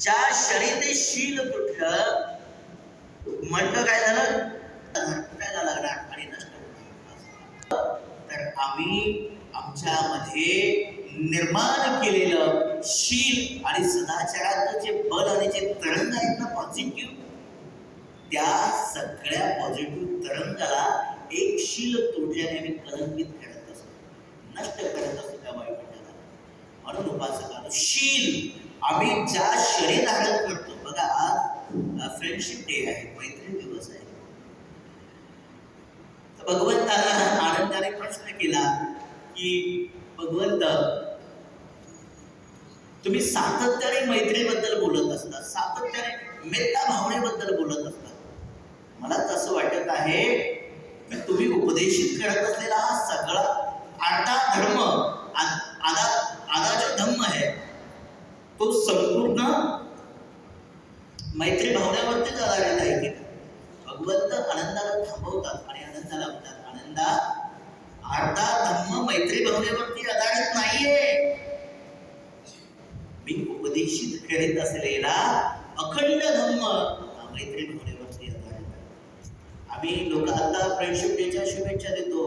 ज्या शरीर शील तुटलं म्हटलं काय झालं? लागला आणि नष्ट तर आम्ही आमच्यामध्ये निर्माण केलेलं शील आणि सदाचाराचं जे बल आणि जे तरंग आहेत ना पॉझिटिव्ह त्या सगळ्या पॉझिटिव्ह तरंगाला एक शील तोडल्याने आम्ही कलंकित करत असतो. नष्ट करत असतो त्या वाईटाला म्हणून उपासकाला शील आम्ही ज्या शरीर धारण करतो बघा आज फ्रेंडशिप डे आहे मैत्री दिवस आहे. तर भगवंताला आनंदाने प्रश्न केला की भगवंत तुम्ही सातत्याने मैत्रीबद्दल बोलत असता सातत्याने मेत्ता भावनेबद्दल बोलत असता. मला तसं वाटत आहे की तुम्ही उपदेशित करत असलेला हा सगळा आटा धर्म आ- आदा आदा जो धम्म आहे तो संपूर्ण मैत्री भावनेवरतीच आधारित नाही? भगवंत आनंदाला थांबवतात आणि आनंदाला म्हणतात आनंदा अर्धा धम्म मैत्री भावनेवरती आधारित नाहीये. मी उपदेशित करीत असलेला अखंड धम्म हा मैत्री भावनेवरती आधारित आम्ही लोक आता फ्रेंडशिप डेच्या शुभेच्छा देतो.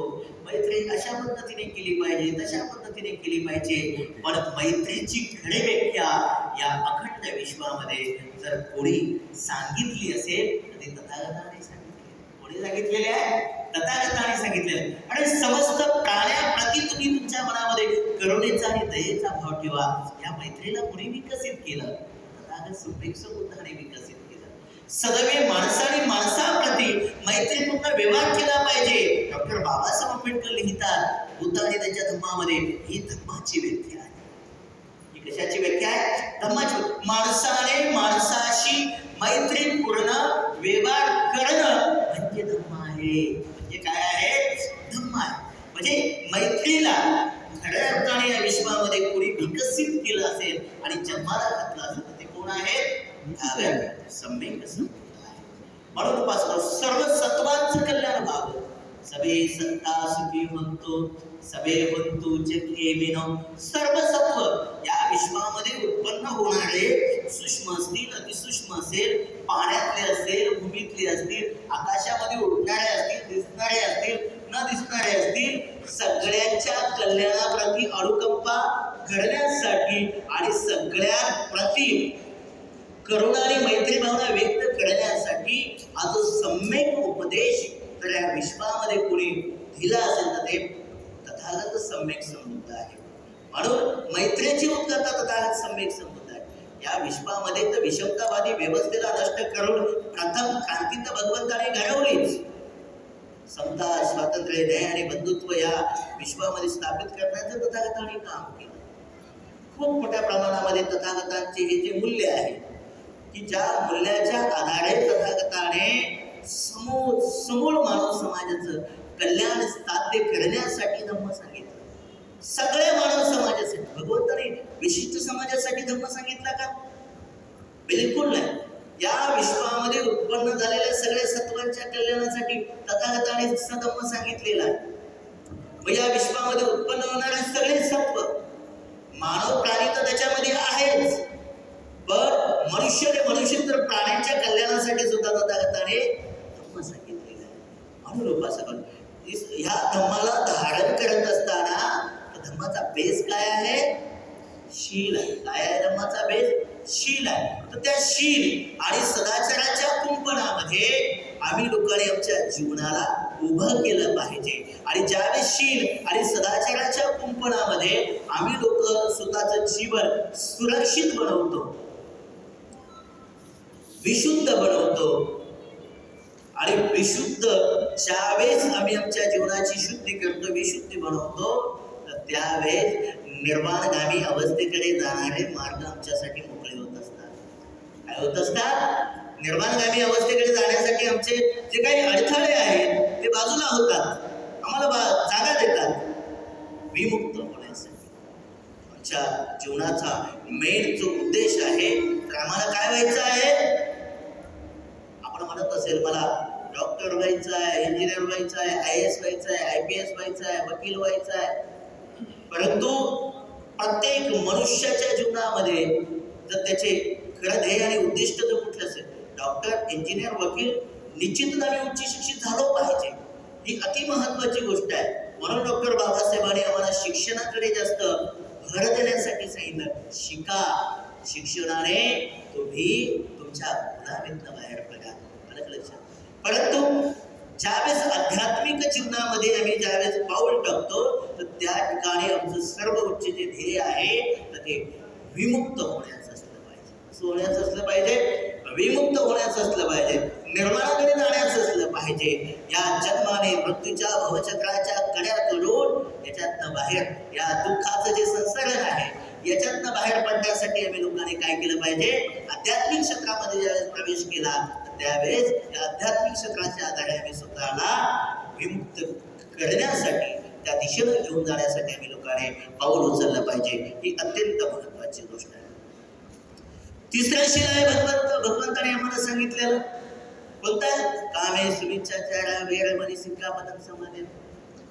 मैत्री अशा पद्धतीने केली पाहिजे तशा पद्धतीने केली पाहिजे. पण मैत्रीची खरी व्याख्या या अखंड विश्वामध्ये जर कोणी सांगितली असेल तर ती तथागताने सांगितली. कोणी सांगितलेले आहे तथागताने सांगितले. आणि समस्त प्राण्याप्रती तुम्ही तुमच्या मनामध्ये करुणेचा आणि दयेचा भाव ठेवा. या मैत्रीला कोणी विकसित केलं? तथागत सुपेक्ष बुद्धाने विकसित केलं. सदैव माणसाने माणसाप्रती मैत्रीपूर्ण व्यवहार केला पाहिजे. डॉक्टर बाबासाहेब आंबेडकर लिहितात बुद्ध त्यांच्या धर्मामध्ये ही धर्माची व्यक्ती आहे. कशाची व्याख्या आहे. धम्माची माणसाने माणसाशी मैत्रीपूर्ण व्यवहार करणं म्हणजे धम्म आहे. म्हणजे काय आहे? धम्म आहे. म्हणजे मैत्रीला खऱ्या अर्थाने या विश्वामध्ये कोणी विकसित केलं असेल आणि जन्माला घातलं असेल तर ते कोण आहे सम्यक संबंध म्हणून उपासना सर्व सत्वांचं कल्याण व्हावं. सबे सत्ता सुखी होतो सबे होतो जगे विनो सर्व सत्व या विश्वामध्ये उत्पन्न होणारे सूक्ष्म असतील अतिसूक्ष्म असेल पाण्यातले असेल भूमीतले असतील आकाशामध्ये उडणारे असतील दिसणारे असतील न दिसणारे असतील सगळ्यांच्या कल्याणाप्रती अडुकंपा करण्यासाठी आणि सगळ्या प्रति करुणा आणि मैत्री भावना व्यक्त करण्यासाठी हा जो सम्यक उपदेश तर या विश्वामध्ये कोणी दिला असेल तर ते तथागत सम्यक समृद्ध आहे. म्हणून मैत्रीची उत्कर्ता तथागत सम्यक समृद्ध आहे. या विश्वामध्ये तर विषमतावादी व्यवस्थेला नष्ट करून प्रथम क्रांती तर भगवंताने घडवलीच. समता स्वातंत्र्य न्याय आणि बंधुत्व या विश्वामध्ये स्थापित करण्याचं तथागताने काम केलं. खूप मोठ्या प्रमाणामध्ये तथागतांचे हे जे मूल्य आहे की ज्या मूल्याच्या आधारे तथागताने समोर समूळ मानव समाजाचं कल्याण साध्य करण्यासाठी धम्म सांगितलं. सगळ्या मानव समाजासाठी. भगवंताने विशिष्ट समाजासाठी धम्म सांगितला का? बिलकुल नाही. या विश्वामध्ये उत्पन्न झालेल्या सगळ्या सत्वांच्या कल्याणासाठी तथागताने धम्म सांगितलेला आहे. मग या विश्वामध्ये उत्पन्न होणारे सगळे सत्व मानव प्राणी तर त्याच्यामध्ये आहेच. पण मनुष्य ते मनुष्य तर प्राण्यांच्या कल्याणासाठी सुद्धा तथागताने आहे म्हणून ह्या धम्माला धारण करत असताना धम्माचा बेस काय आहे? शील आहे. काय आहे धम्माचा बेस शील आहे. तर त्या शील आणि सदाचाराच्या कुंपणामध्ये आम्ही लोकांनी आमच्या जीवनाला उभं केलं पाहिजे. आणि ज्यावेळेस शील आणि सदाचाराच्या कुंपणामध्ये आम्ही लोक स्वतःचं जीवन सुरक्षित बनवतो विशुद्ध बनवतो आणि विशुद्ध ज्यावेळेस आम्ही आमच्या जीवनाची शुद्धी करतो विशुद्धी बनवतो तर त्यावेळेस निर्माणगामी अवस्थेकडे जाणारे मार्ग आमच्यासाठी मोकळे होत असतात. काय होत असतात? निर्माणगामी अवस्थेकडे जाण्यासाठी आमचे जे काही अडथळे आहेत ते बाजूला होतात. आम्हाला बा जागा देतात. विमुक्त होण्यासाठी. आमच्या जीवनाचा मेन जो उद्देश आहे तर आम्हाला काय व्हायचं आहे? म्हणत असेल मला. डॉक्टर व्हायचं आहे इंजिनियर व्हायचं आहे आय एस व्हायचं आहे आय पी एस व्हायचं आहे वकील व्हायचं आहे. परंतु प्रत्येक मनुष्याच्या जीवनामध्ये जर त्याचे खरं ध्येय आणि उद्दिष्ट जर कुठलं असेल डॉक्टर इंजिनियर वकील निश्चितच आम्ही उच्च शिक्षित झालो पाहिजे. ही अति महत्वाची गोष्ट आहे. म्हणून डॉक्टर बाबासाहेबांनी आम्हाला शिक्षणाकडे जास्त भर देण्यासाठी सांगितलं. शिका. शिक्षणाने तुम्ही तुमच्या गुलामीतनं बाहेर पडा. आलं परंतु ज्यावेळेस आध्यात्मिक जीवनामध्ये आम्ही ज्यावेळेस पाऊल टाकतो तर त्या ठिकाणी आमचं सर्व उच्च जे ध्येय आहे तर ते विमुक्त होण्याचं असलं पाहिजे. असं होण्याचं असलं पाहिजे विमुक्त होण्याचं असलं पाहिजे निर्माणाकडे जाण्याचं असलं पाहिजे. या जन्माने मृत्यूच्या भवचक्राच्या कड्याकडून याच्यातनं बाहेर या दुःखाचं जे संसर्ग आहे याच्यातनं बाहेर पडण्यासाठी आम्ही लोकांनी काय केलं पाहिजे? आध्यात्मिक क्षेत्रामध्ये ज्यावेळेस प्रवेश केला त्यावेळेस या आध्यात्मिक क्षेत्राच्या आधारे आम्ही स्वतःला विमुक्त करण्यासाठी त्या दिशेनं घेऊन जाण्यासाठी आम्ही लोकांनी पाऊल उचललं पाहिजे ही अत्यंत महत्वाची गोष्ट आहे. तिसऱ्या शिला आहे भगवंत भगवंताने आम्हाला सांगितलेलं कोणता? कामे सुविचारा वेळ मनी सिक्कापदम समाधे.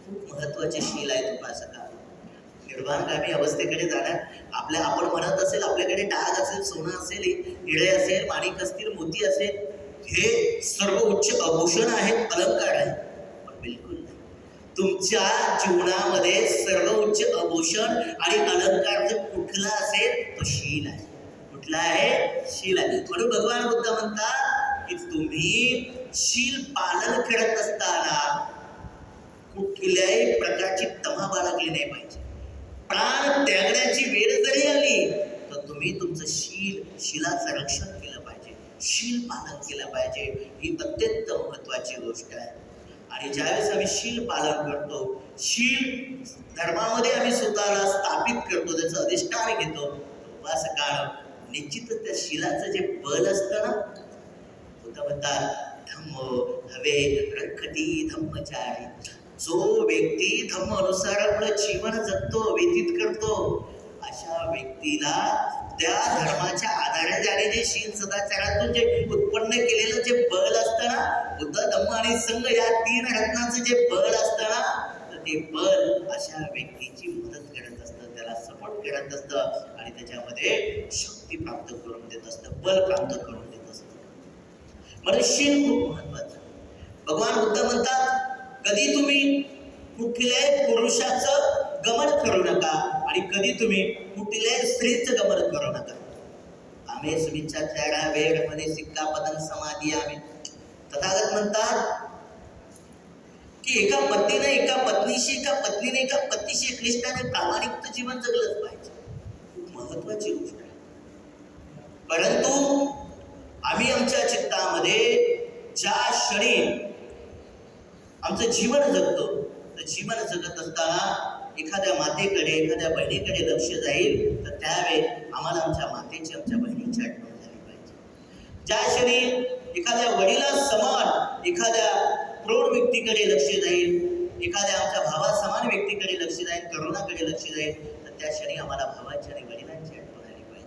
खूप महत्त्वाचे शील आहे उपासका निर्वाणगामी अवस्थेकडे जाणार. आपल्या आपण म्हणत असेल आपल्याकडे डाग असेल सोनं असेल हिरे असेल माणिक असतील मोती असेल हे सर्व उच्च आभूषण आहेत अलंकार आहेत. पण बिलकुल नाही. तुमच्या जीवनामध्ये सर्व उच्च आभूषण आणि अलंकार जर कुठला असेल तो शील आहे. कुठला आहे? शील आहे. म्हणून भगवान बुद्ध म्हणतात की तुम्ही शील पालन करत असताना कुठल्याही प्रकारची तमा बाळगली नाही पाहिजे. प्राण त्यागण्याची वेळ जरी आली तर तुम्ही तुमचं शील शिलाचं रक्षण शील पालन केलं पाहिजे. ही अत्यंत महत्वाची गोष्ट आहे. आणि ज्यावेळेस आम्ही शील पालन करतो शील धर्मामध्ये आम्ही स्वतःला स्थापित करतो त्याचं अधिष्ठान घेतो. उपासकाळ निश्चितच त्या शिलाचं जे बल असतं ना बुद्ध म्हणतात धम्म हवे रखती धम्मचारी. जो व्यक्ती धम्म अनुसार आपलं जीवन जगतो व्यतीत करतो अशा व्यक्तीला त्या धर्माच्या आधारे ज्याने जे शील सदाचारातून जे उत्पन्न केलेलं जे बळ असतं ना बुद्ध धम्म आणि संघ या तीन रत्नाचं जे बळ असतं ना तर ते बल अशा व्यक्तीची मदत करत असतं त्याला सपोर्ट करत असतं आणि त्याच्यामध्ये शक्ती प्राप्त करून देत असतं बल प्राप्त करून देत असतं. म्हणजे शील खूप महत्वाचं भगवान बुद्ध म्हणतात कधी तुम्ही कुठल्याही पुरुषाचं गमन करू नका आणि कधी तुम्ही कुठल्याही स्त्रीचं गमन करू नका. आम्ही स्विच्छा चेहरा वेळमध्ये सिक्का पदम समाधी आम्ही. तथागत म्हणतात की एका पत्नीने एका पत्नीशी एका पत्नीने एका पत्नीशी क्लिष्टाने प्रामाणिक जीवन जगलंच पाहिजे. खूप महत्वाची गोष्ट आहे. परंतु आम्ही आमच्या चित्तामध्ये ज्या क्षणी आमचं जीवन जगतो तर जीवन जगत असताना एखाद्या मातेकडे एखाद्या बहिणीकडे लक्ष जाईल तर त्यावेळी आम्हाला आमच्या मातेची आमच्या बहिणीची आठवण झाली पाहिजे. ज्या क्षणी एखाद्या वडिला समान एखाद्या प्रौढ व्यक्तीकडे लक्ष जाईल एखाद्या आमच्या भावा समान व्यक्तीकडे लक्ष जाईल तरुणाकडे लक्ष जाईल तर त्या क्षणी आम्हाला भावाची आणि वडिलांची आठवण आली पाहिजे.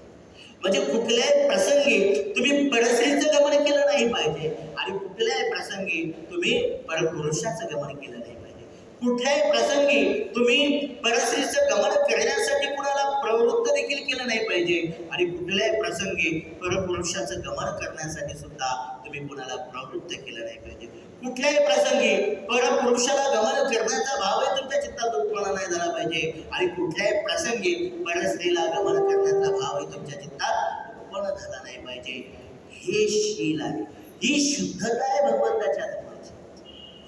म्हणजे कुठल्याही प्रसंगी तुम्ही परस्त्रीचं गमन केलं नाही पाहिजे आणि कुठल्याही प्रसंगी तुम्ही परपुरुषाचं गमन केलं नाही पाहिजे. कुठल्याही प्रसंगी तुम्ही परस्त्रीचं गमन करण्यासाठी कुणाला प्रवृत्त देखील केलं नाही पाहिजे. आणि कुठल्याही प्रसंगी परपुरुषाचं गमन करण्यासाठी सुद्धा तुम्ही कुणाला प्रवृत्त केलं नाही पाहिजे. कुठल्याही प्रसंगी परपुरुषाला गमन करण्याचा भावही तुमच्या चित्तात उत्पन्न नाही झाला पाहिजे. आणि कुठल्याही प्रसंगी परस्त्रीला गमन करण्याचा भावही तुमच्या चित्तात उत्पन्न झाला नाही पाहिजे. हे शील आहे. ही शुद्धता आहे भगवंताच्या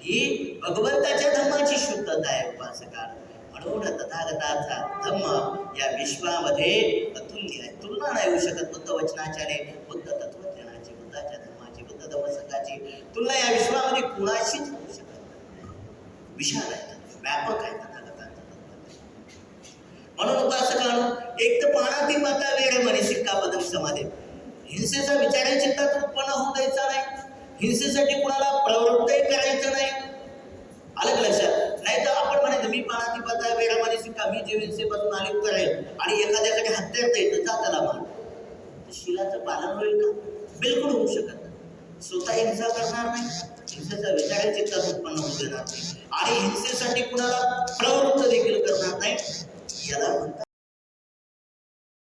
ही भगवंताच्या धम्माची शुद्धता आहे उपासकार. म्हणून तथागताचा धम्म या विश्वामध्ये अतुल्य आहे. तुलना नाही होऊ शकत बुद्ध वचनाच्याने बुद्ध तत्वज्ञानाची बुद्धाच्या धर्माची बुद्ध धर्मसंघाची तुलना या विश्वामध्ये कुणाशीच होऊ शकत विशाल आहे व्यापक आहे तथागतांचा म्हणून उपासकांनो एक तर पाणाती माता वेळ म्हणे शिक्का पदम समाधी हिंसेचा विचार चित्तात उत्पन्न होऊ द्यायचा नाही. हिंसेसाठी कुणाला प्रवृत्तही करायचं नाही. आलं का लक्षात? नाही तर आपण म्हणायचं मी पानाची पाता वेळामध्ये शिका मी जे हिंसेपासून अलिप्त राहील आणि एखाद्याकडे हत्यार द्यायचं जाताना त्याला मान शिलाचं पालन होईल का? बिलकुल होऊ शकत नाही. स्वतः हिंसा करणार नाही. हिंसेचा विचार चित्तात उत्पन्न होऊ देणार नाही. आणि हिंसेसाठी कुणाला प्रवृत्त देखील करणार नाही? याला म्हणतात